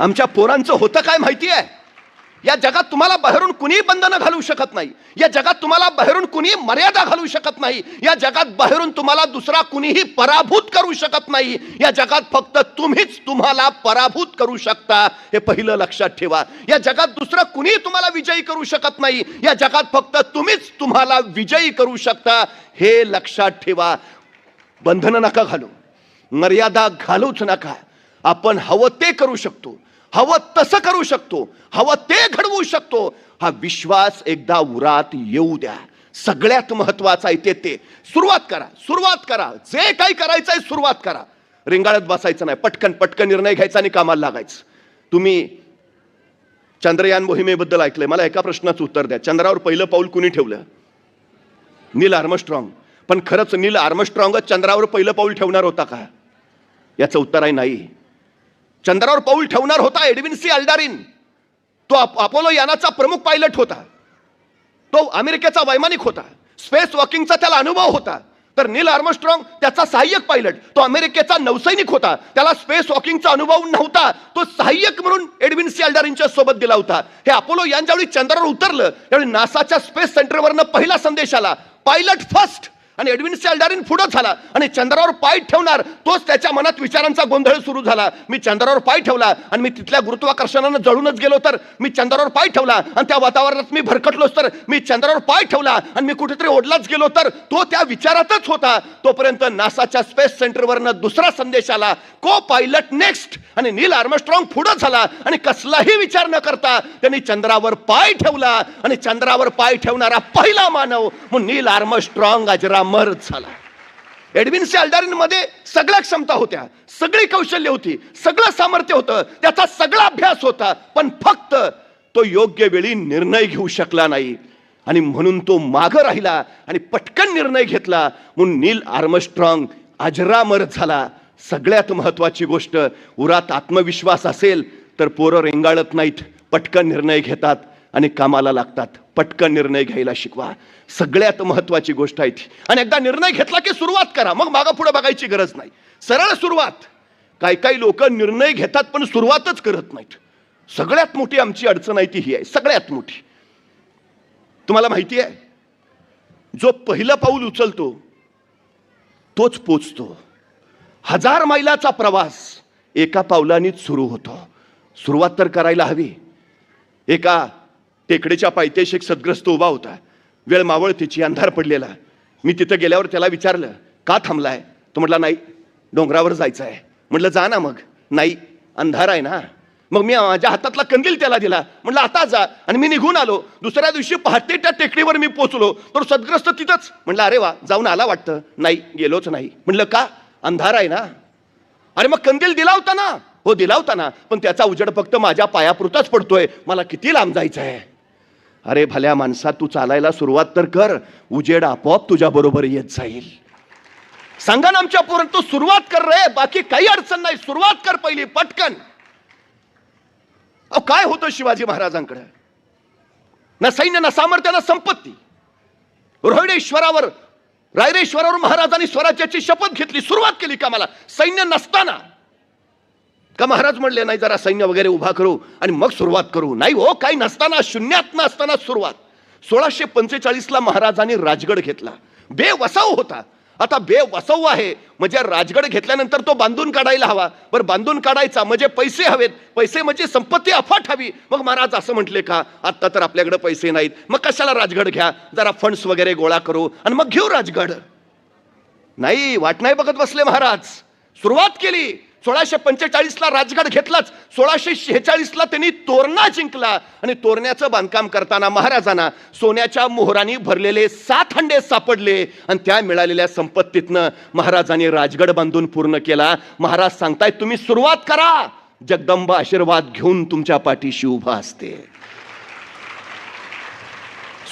आमच्या पोरांचं होतं काय माहिती आहे या जगात तुम्हाला बाहेरून कुणीही बंधनं घालू शकत नाही. या जगात तुम्हाला बाहेरून कुणीही मर्यादा घालू शकत नाही. या जगात बाहेरून तुम्हाला दुसरा कुणीही पराभूत करू शकत नाही. या जगात फक्त तुम्हीच तुम्हाला पराभूत करू शकता हे पहिलं लक्षात ठेवा. या जगात दुसरं कुणीही तुम्हाला विजयी करू शकत नाही. या जगात फक्त तुम्हीच तुम्हाला विजयी करू शकता हे लक्षात ठेवा. बंधनं नका घालू. मर्यादा घालूच नका. आपण हवं ते करू शकतो हवं तसं करू शकतो हवं ते घडवू शकतो. हा विश्वास एकदा उरात येऊ द्या. सगळ्यात महत्वाचं आहे ते. ते सुरुवात करा सुरुवात करा. जे काही करायचं आहे सुरुवात करा. रिंगाळत बसायचं नाही. पटकन पटकन निर्णय घ्यायचा आणि कामाला लागायचं. तुम्ही चंद्रयान मोहिमेबद्दल ऐकलंय. मला एका प्रश्नाचं उत्तर द्या. चंद्रावर पहिलं पाऊल कुणी ठेवलं? Neil Armstrong. पण खरंच नील आर्मस्ट्रॉंगच चंद्रावर पहिलं पाऊल ठेवणार होता का? याचं उत्तर आहे नाही. चंद्रावर पाऊल ठेवणार होता एडविन सी अल्डारिन. तो अपोलो यानाचा प्रमुख पायलट होता. तो अमेरिकेचा वैमानिक होता. स्पेस वॉकिंगचा त्याला अनुभव होता. तर नील आर्मस्ट्रॉंग त्याचा सहाय्यक पायलट. तो अमेरिकेचा नौसैनिक होता. त्याला स्पेस वॉकिंगचा अनुभव नव्हता. तो सहाय्यक म्हणून एडविन सी अल्डारिनच्या सोबत दिला होता. हे अपोलो यान ज्यावेळी चंद्रावर उतरलं त्यावेळी नासाच्या स्पेस सेंटरवरनं पहिला संदेश आला. Pilot first! आणि एडविन सेल्डारिन पुढं झाला. आणि चंद्रावर पाय ठेवणार तोच त्याच्या मनात विचारांचा गोंधळ सुरू झाला. मी चंद्रावर पाय ठेवला आणि मी तिथल्या गुरुत्वाकर्षणानं जळूनच गेलो तर मी चंद्रावर पाय ठेवला आणि त्या वातावरणात मी भरकटलोच तर मी चंद्रावर पाय ठेवला आणि मी कुठेतरी ओढलाच गेलो तर तो त्या विचारातच होता. तोपर्यंत नासाच्या स्पेस सेंटरवरनं दुसरा संदेश आला. को पायलट नेक्स्ट? आणि नील आर्मस्ट्रॉंग पुढं झाला आणि कसलाही विचार न करता त्यांनी चंद्रावर पाय ठेवला आणि चंद्रावर पाय ठेवणारा पहिला मानव म्हणून नील आर्मस्ट्रॉंग अजरामर झाला. एडविन सेल्डारिन सगळ्या क्षमता होत्या सगळी कौशल्य होती सगळं सामर्थ्य होतं त्याचा सगळा अभ्यास होता पण फक्त तो योग्य वेळी निर्णय घेऊ शकला नाही. आणि म्हणून तो मागं राहिला आणि पटकन निर्णय घेतला म्हणून नील आर्मस्ट्रॉंग अजरामर झाला. सगळ्यात महत्वाची गोष्ट उरात आत्मविश्वास असेल तर पोरं रेंगाळत नाहीत पटकन निर्णय घेतात. आणि कामाला लागतात. पटकन निर्णय घ्यायला शिकवा. सगळ्यात महत्वाची गोष्ट आहे ती. आणि एकदा निर्णय घेतला की सुरुवात करा. मग मागा पुढे बघायची गरज नाही. सरळ सुरुवात. काही काही लोक निर्णय घेतात पण सुरुवातच करत नाहीत. सगळ्यात मोठी आमची अडचण आहे ती ही आहे. सगळ्यात मोठी. तुम्हाला माहिती आहे? जो पहिलं पाऊल उचलतो तोच पोचतो. हजार मैलाचा प्रवास एका पावलानेच सुरू होतो. सुरुवात तर करायला हवी. एका टेकडीच्या पायथ्याशी एक सद्ग्रस्त उभा होता. वेळ मावळ त्याची अंधार पडलेला. मी तिथं गेल्यावर त्याला विचारलं का थांबलाय? तो म्हटला नाही डोंगरावर जायचं आहे म्हटलं जा ना मग. नाही अंधार आहे ना. मग मी माझ्या हातातला कंदील त्याला दिला. म्हटलं आता जा. आणि मी निघून आलो. दुसऱ्या दिवशी पहाटे त्या टेकडीवर मी पोचलो तर सद्ग्रस्त तिथंच. म्हटलं अरे वा जाऊन आला वाटतं. नाही गेलोच नाही. म्हटलं का? अंधार आहे ना. अरे मग कंदील दिला होता ना. हो दिला होता ना. पण त्याचा उजेड फक्त माझ्या पायापुरताच पडतोय. मला किती लांब जायचं आहे अरे भल्या माणसा तू चालायला सुरुवात तर कर. उजेड आपोआप तुझ्या बरोबर येत जाईल. सांगा ना आमच्या पूर्ण तू सुरुवात कर रे. बाकी काही अडचण नाही. सुरुवात कर पहिली पटकन. अहो काय होतं शिवाजी महाराजांकडे? ना सैन्य ना सामर्थ्य ना संपत्ती. रोहिडेश्वरावर रायरेश्वरावर महाराजांनी स्वराज्याची शपथ घेतली. सुरुवात केली का मला सैन्य नसताना. का महाराज म्हणले नाही जरा सैन्य वगैरे उभा करू आणि मग सुरुवात करू. नाही हो काही नसताना शून्यात नसताना सुरुवात. सोळाशे पंचेचाळीसला महाराजांनी राजगड घेतला. बेवसाव होता. आता बेवसाव आहे. म्हणजे राजगड घेतल्यानंतर तो बांधून काढायला हवा. बरं बांधून काढायचा म्हणजे पैसे हवेत. पैसे म्हणजे संपत्ती अफाट हवी. मग महाराज असं म्हटले का आत्ता तर आपल्याकडे पैसे नाहीत. मग कशाला राजगड घ्या? जरा फंड्स वगैरे गोळा करू आणि मग घेऊ राजगड. नाही वाट नाही बघत बसले महाराज. सुरुवात केली. सोळाशे पंचेचाळीसला राजगड घेतलाच. सोळाशे शेहेचाळीसला त्यांनी तोरणा जिंकला. आणि तोरण्याचं बांधकाम करताना महाराजांना सोन्याच्या मोहरांनी भरलेले सात हंडे सापडले. आणि त्या मिळालेल्या संपत्तीतनं महाराजांनी राजगड बांधून पूर्ण केला. महाराज सांगतायत तुम्ही सुरुवात करा. जगदंबा आशीर्वाद घेऊन तुमच्या पाठीशी उभा असते.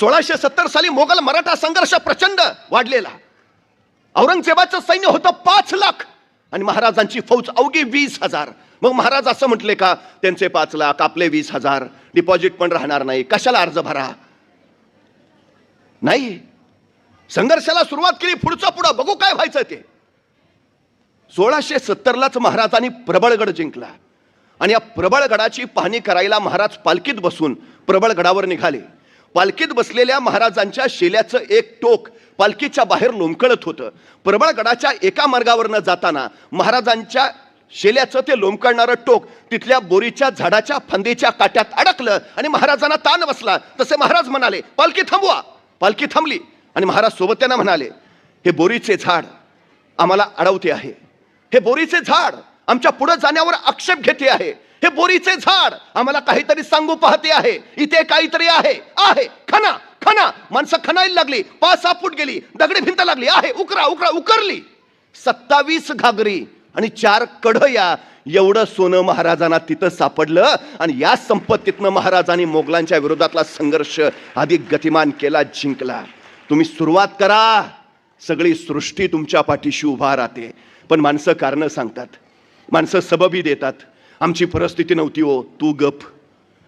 सोळाशे सत्तर साली मोगल मराठा संघर्ष प्रचंड वाढलेला. औरंगजेबाचं सैन्य होतं पाच लाख. आणि महाराजांची फौज अवघी वीस हजार. मग महाराज असं म्हटले का? त्यांचे पाच लाख आपले वीस हजार. डिपॉझिट पण राहणार नाही. कशाला अर्ज भरा? नाही. संघर्षाला सुरुवात केली पुढचं पुढं. बघू काय व्हायचं ते. सोळाशे सत्तरलाच महाराजांनी प्रबळगड जिंकला. आणि या प्रबळगडाची पाहणी करायला महाराज पालखीत बसून प्रबळगडावर निघाले. पालखीत बसलेल्या महाराजांच्या शेल्याचं एक टोक पालखीच्या बाहेर लोंबकळत होतं. प्रबळगडाच्या एका मार्गावरनं जाताना महाराजांच्या शेल्याचं ते लोंबकळणारं टोक तिथल्या बोरीच्या झाडाच्या फांदीच्या काट्यात अडकलं आणि महाराजांना ताण बसला. तसे महाराज म्हणाले पालखी थांबवा. पालखी थांबली आणि महाराज सोबत त्यांना म्हणाले हे बोरीचे झाड आम्हाला अडवते आहे. हे बोरीचे झाड आमच्या पुढे जाण्यावर आक्षेप घेते आहे. हे बोरीचे झाड आम्हाला काहीतरी सांगू पाहते आहे. इथे काहीतरी आहे. आहे. खना खना माणसं खणायला लागली. पाच सहा फूट गेली. दगडी भिंत लागली. आहे. उकरा उकरा उकरली. सत्तावीस घागरी आणि चार कढया. एवढं सोनं महाराजांना तिथं सापडलं आणि या संपत्तीतनं महाराजांनी मोगलांच्या विरोधातला संघर्ष अधिक गतिमान केला जिंकला. तुम्ही सुरुवात करा. सगळी सृष्टी तुमच्या पाठीशी उभा राहते. पण माणसं कारणं सांगतात. माणसं सबबी देतात. आमची परिस्थिती नव्हती हो तू गप.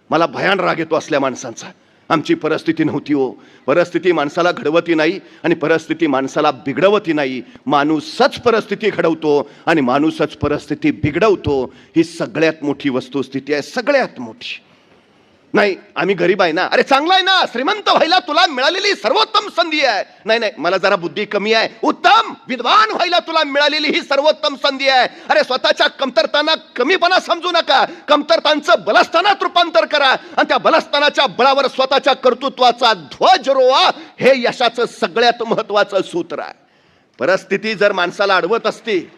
मला भयान राग येतो असल्या माणसांचा. आमची परिस्थिती नव्हती हो. परिस्थिती माणसाला घडवती नाही आणि परिस्थिती माणसाला बिघडवती नाही. माणूसच परिस्थिती घडवतो आणि माणूसच परिस्थिती बिघडवतो. ही सगळ्यात मोठी वस्तुस्थिती आहे सगळ्यात मोठी. नाही आम्ही गरीब आहे ना. अरे चांगला आहे ना. श्रीमंत व्हायला तुला मिळालेली सर्वोत्तम संधी आहे. नाही नाही मला जरा बुद्धी कमी आहे. उत्तम विद्वान व्हायला तुला मिळालेली ही सर्वोत्तम संधी आहे. अरे स्वतःच्या कमतरताना कमीपणा समजू नका. कमतरतांचं बलस्थानात रूपांतर करा. आणि त्या बलस्थानाच्या बळावर स्वतःच्या कर्तृत्वाचा ध्वज रोवा. हे यशाचं सगळ्यात महत्वाचं सूत्र आहे. परिस्थिती जर माणसाला अडवत असती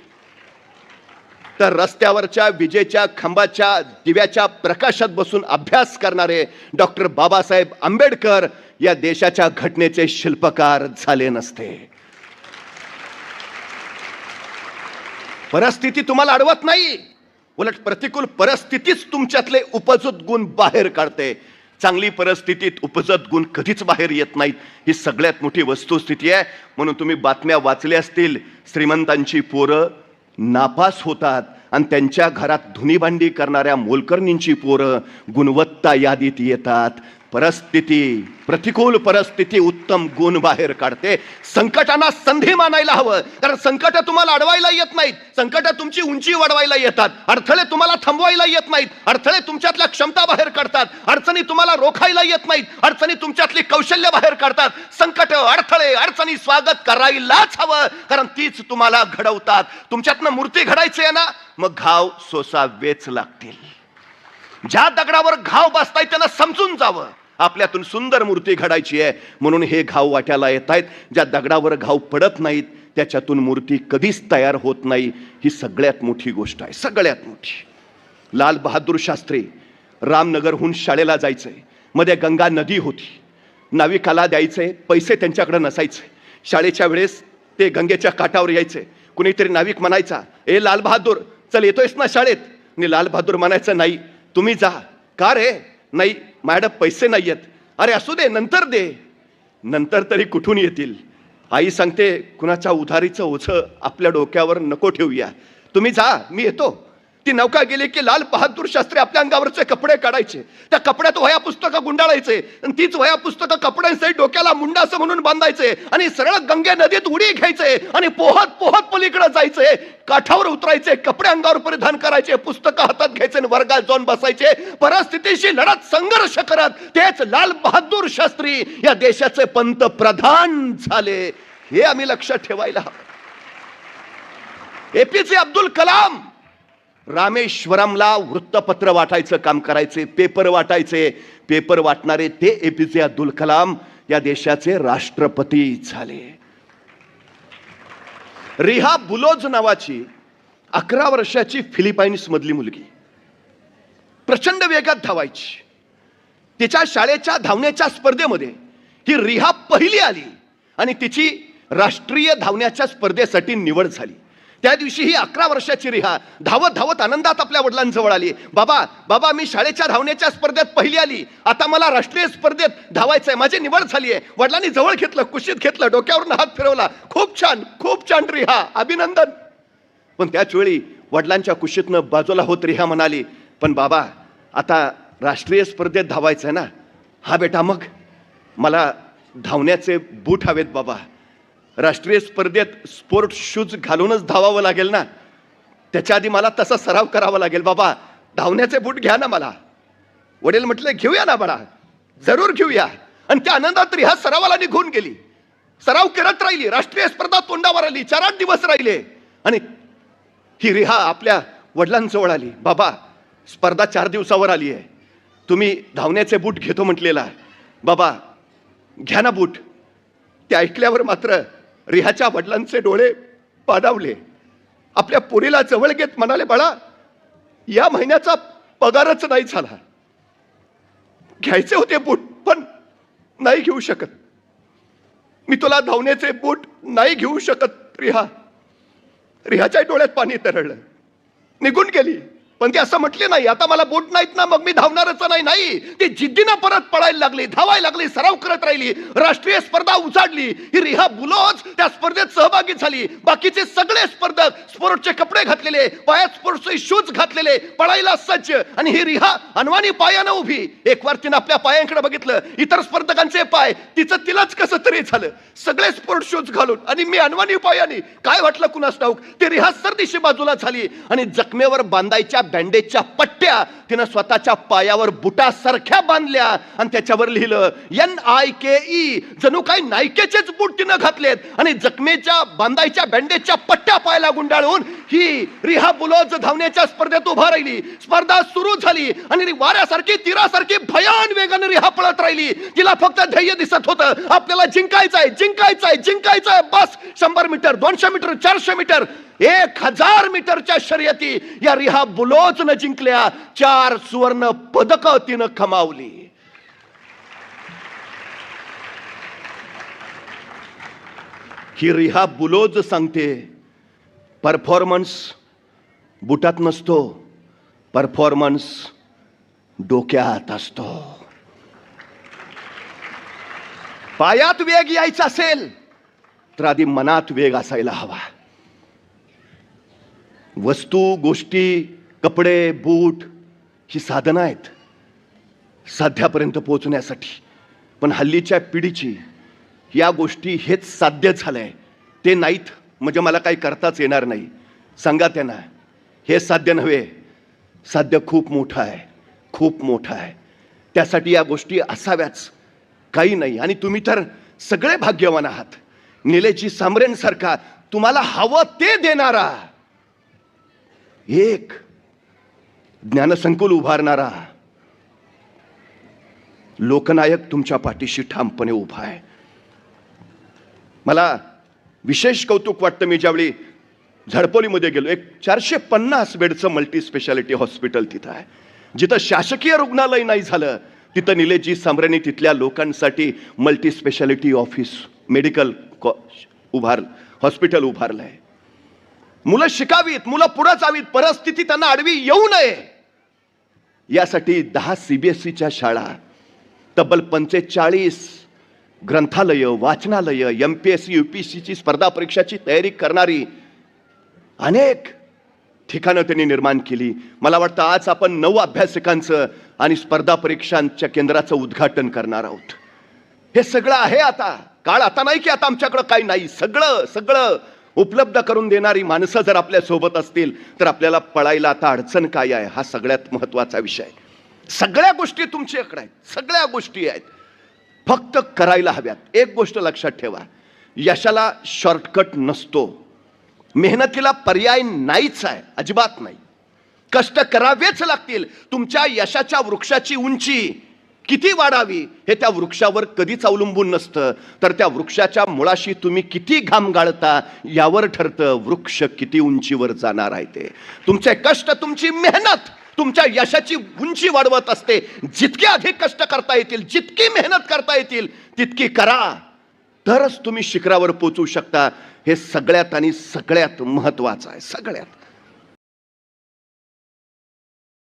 तर रस्त्यावरच्या विजेच्या खांबाच्या दिव्याच्या प्रकाशात बसून अभ्यास करणारे डॉक्टर बाबासाहेब आंबेडकर या देशाच्या घटनेचे शिल्पकार झाले नसते. परिस्थिती तुम्हाला अडवत नाही. उलट प्रतिकूल परिस्थितीच तुमच्यातले उपजत गुण बाहेर काढते. चांगली परिस्थितीत उपजत गुण कधीच बाहेर येत नाहीत. ही सगळ्यात मोठी वस्तुस्थिती आहे. म्हणून तुम्ही बातम्या वाचल्या असतील. श्रीमंतांची पोरं नापास होतात आणि त्यांच्या घरात धुनीभांडी करणाऱ्या मोलकर्णींची पोरं गुणवत्ता यादीत येतात. परिस्थिती प्रतिकूल परिस्थिती उत्तम गुण बाहेर काढते. संकटांना संधी मानायला हवं. कारण संकट तुम्हाला अडवायला येत नाहीत. संकट तुमची उंची वाढवायला येतात. अडथळे तुम्हाला थांबवायला येत नाहीत. अडथळे तुमच्यातल्या क्षमता बाहेर काढतात. अडचणी तुम्हाला रोखायला येत नाहीत. अडचणी तुमच्यातली कौशल्य बाहेर काढतात. संकट अडथळे अडचणी स्वागत करायलाच हवं. कारण तीच तुम्हाला घडवतात. तुमच्यातनं मूर्ती घडायची आहे ना मग घाव सोसावेच लागतील. ज्या दगडावर घाव बसताय त्यांना समजून जावं. आपल्यातून सुंदर मूर्ती घडायची आहे. म्हणून हे घाव वाट्याला येत आहेत ज्या दगडावर घाव पडत नाहीत त्याच्यातून मूर्ती कधीच तयार होत नाही. ही सगळ्यात मोठी गोष्ट आहे. सगळ्यात मोठी. लाल बहादूर शास्त्री रामनगरहून शाळेला जायचंयमध्ये गंगा नदी होती. नाविकाला द्यायचे. पैसे त्यांच्याकडे नसायचे. शाळेच्या वेळेस ते गंगेच्या काठावर यायचे. कुणीतरी नाविक म्हणायचा ए लाल बहादूर चल येतोयस ना शाळेत? आणि लाल बहादूर म्हणायचं नाही तुम्ही जा. का रे? नाही मॅडम पैसे नाही आहेत अरे असू दे नंतर दे. नंतर तरी कुठून येतील? आई सांगते कुणाच्या उधारीचं ओझं आपल्या डोक्यावर नको ठेवूया. तुम्ही जा मी येतो. ती नौका गेली की लाल बहादूर शास्त्री आपल्या अंगावरचे कपडे काढायचे. त्या कपड्यात वया पुस्तकं गुंडाळायचे. आणि तीच वया पुस्तकं कपड्यांसहित डोक्याला मुंडा असं म्हणून बांधायचे. आणि सरळ गंगे नदीत उडी घ्यायचे. आणि पोहत पोहत पलीकडे जायचे. काठावर उतरायचे कपडे अंगावर परिधान करायचे पुस्तकं हातात घ्यायचे आणि वर्गात जाऊन बसायचे. परिस्थितीशी लढत संघर्ष करत तेच लाल बहादूर शास्त्री या देशाचे पंतप्रधान झाले. हे आम्ही लक्षात ठेवायला हवं. एपीजे अब्दुल कलाम रामेश्वरमला वृत्तपत्र वाटायचं काम करायचे पेपर वाटायचे. पेपर वाटणारे ते एपीजे अब्दुल कलाम या देशाचे राष्ट्रपती झाले. रिहा बुलोज नावाची अकरा वर्षाची फिलिपाईन्स मधली मुलगी. प्रचंड वेगात धावायची. तिच्या शाळेच्या धावण्याच्या स्पर्धेमध्ये ही रिहा पहिली आली आणि तिची राष्ट्रीय धावण्याच्या स्पर्धेसाठी निवड झाली. त्या दिवशी ही अकरा वर्षाची रिहा. धावत धावत आनंदात आपल्या वडिलांजवळ आली. बाबा बाबा मी शाळेच्या धावण्याच्या स्पर्धेत पहिली आली. आता मला राष्ट्रीय स्पर्धेत धावायचंय. माझी निवड झाली आहे वडिलांनी जवळ घेतलं कुशीत घेतलं डोक्यावरून हात फिरवला. खूप छान खूप छान रिहा. अभिनंदन. पण त्याच वेळी वडिलांच्या कुशीतनं बाजूला होत रिहा म्हणाली पण बाबा आता राष्ट्रीय स्पर्धेत धावायचं आहे ना. हा बेटा मग. मला धावण्याचे बूट हवेत बाबा. राष्ट्रीय स्पर्धेत स्पोर्ट शूज घालूनच धावावं लागेल ना? त्याच्या आधी मला तसा सराव करावा लागेल. बाबा धावण्याचे बूट घ्या ना मला. वडील म्हटले घेऊया ना बाळा. जरूर घेऊया. आणि त्या आनंदात रिहा सरावाला निघून गेली. सराव करत राहिली. राष्ट्रीय स्पर्धा तोंडावर आली. चार आठ दिवस राहिले. आणि ही रिहा आपल्या वडिलांजवळ आली. बाबा स्पर्धा चार दिवसावर आली आहे. तुम्ही धावण्याचे बूट घेतो म्हटलेला. बाबा घ्या ना बूट. ते ऐकल्यावर मात्र रिहाच्या वडिलांचे डोळे पाडावले आपल्या पुरीला जवळ घेत म्हणाले बाळा या महिन्याचा पगारच नाही झाला. घ्यायचे होते बूट पण नाही घेऊ शकत. मी तुला धावण्याचे बूट नाही घेऊ शकत रिहा. रिहाच्या डोळ्यात पाणी तरळलं. निघून गेली. पण ते असं म्हटले नाही. आता मला बोट नाहीत ना मग मी धावणारच नाही. नाही ती जिद्दीनं परत पळायला लागली धावायला लागली सराव करत राहिली राष्ट्रीय स्पर्धा उजाडली. ही रिहा बुलोज त्या स्पर्धेत सहभागी झाली. बाकीचे सगळे स्पर्धक स्पोर्टचे कपडे घातलेले पायात स्पोर्टचे शूज घातलेले पळायला सज्ज. आणि ही रिहा अनवाणी पायानं उभी. एक वार तिनं आपल्या पायांकडे बघितलं. इतर स्पर्धकांचे पाय तिचं तिलाच कसं तरी झालं. सगळे स्पोर्ट शूज घालून. आणि मी अनवाणी पायाने काय वाटलं कुणास ठाऊक? ते रिहा सरदिशी बाजूला झाली. आणि जखमेवर बांधायच्या बँडेजच्या पट्ट्या तिनं स्वतःच्या पायावर बुटासारख्या बांधल्या. आणि त्याच्यावर लिहिलं एन आय के ई जणू काही नायकेचेच बूट तिनं घातलेत. आणि जखमेच्या बांधायच्या बँडेजच्या पट्ट्या पायाला गुंडाळून ही रिहा बुलोज धावण्याच्या स्पर्धेत उभा राहिली. स्पर्धा सुरू झाली आणि वाऱ्यासारखी तीरासारखी भयान वेगाने रिहा पळत राहिली. तिला फक्त ध्येय दिसत होतं. आपल्याला जिंकायचंय जिंकायचंय जिंकायचंय. बस शंभर मीटर दोनशे मीटर चारशे मीटर. एक हजार मीटरच्या शर्यती या रिहा बुलोजनं जिंकल्या. चार सुवर्ण पदक तिनं कमावली. ही रिहा बुलोज सांगते परफॉर्मन्स बुटात नसतो. परफॉर्मन्स डोक्यात असतो. पायात वेग यायचा असेल तर आधी मनात वेग असायला हवा. वस्तू गोष्टी कपडे बूट ही साधनं आहेत. साध्यापर्यंत पोहोचण्यासाठी. पण हल्लीच्या पिढीची या गोष्टी हेच साध्य झालंय. ते नाहीत म्हणजे मला काही करताच येणार नाही. सांगा त्यांना हे साध्य नव्हे. साध्य खूप मोठं आहे. खूप मोठं आहे. त्यासाठी या गोष्टी असाव्याच. काही नाही. आणि तुम्ही तर सगळे भाग्यवान आहात. निलेची सामरेंसारखा तुम्हाला हवं ते देणारा. एक ज्ञानसंकुल उभारणारा लोकनायक तुमच्या पाठीशी ठामपणे उभा आहे. मला विशेष कौतुक वाटतं मी ज्यावेळी झडपोलीमध्ये गेलो. एक चारशे पन्नास बेडचं मल्टी स्पेशालिटी हॉस्पिटल तिथं आहे. जिथं शासकीय रुग्णालय नाही झालं तिथं निलेजी सांबरेने तिथल्या लोकांसाठी मल्टी स्पेशालिटी ऑफिस मेडिकल कॉ उभार हॉस्पिटल उभारलं आहे मुलं शिकावीत मुलं पुढं जावीत परिस्थिती त्यांना आडवी येऊ नये. यासाठी दहा सीबीएसईच्या शाळा तब्बल पंचेचाळीस ग्रंथालय वाचनालय M P S C U P सीची स्पर्धा परीक्षाची तयारी करणारी अनेक ठिकाणं त्यांनी निर्माण केली. मला वाटतं आज आपण नऊ अभ्यासकांचं आणि स्पर्धा परीक्षांच्या केंद्राचं उद्घाटन करणार आहोत. हे सगळं आहे आता. काळ आता नाही की आता आमच्याकडं काही नाही. सगळं सगळं उपलब्ध करून देणारी माणसं जर आपल्यासोबत असतील तर आपल्याला पळायला आता अडचण काय आहे हा सगळ्यात महत्त्वाचा विषय सगळ्या गोष्टी तुमच्याकडे आहेत सगळ्या गोष्टी आहेत. फक्त करायला हव्यात. एक गोष्ट लक्षात ठेवा यशाला शॉर्टकट नसतो. मेहनतीला पर्याय नाहीच आहे अजिबात नाही. कष्ट करावेच लागतील. तुमच्या यशाच्या वृक्षाची उंची किती वाढावी हे त्या वृक्षावर कधीच अवलंबून नसतं. तर त्या वृक्षाच्या मुळाशी तुम्ही किती घाम गाळता यावर ठरतं वृक्ष किती उंचीवर जाणार आहे ते. तुमचे कष्ट तुमची मेहनत तुमच्या यशाची उंची वाढवत असते. जितके अधिक कष्ट करता येतील जितकी मेहनत करता येतील तितकी करा. तरच तुम्ही शिखरावर पोचू शकता. हे सगळ्यात आणि सगळ्यात महत्वाचं आहे सगळ्यात.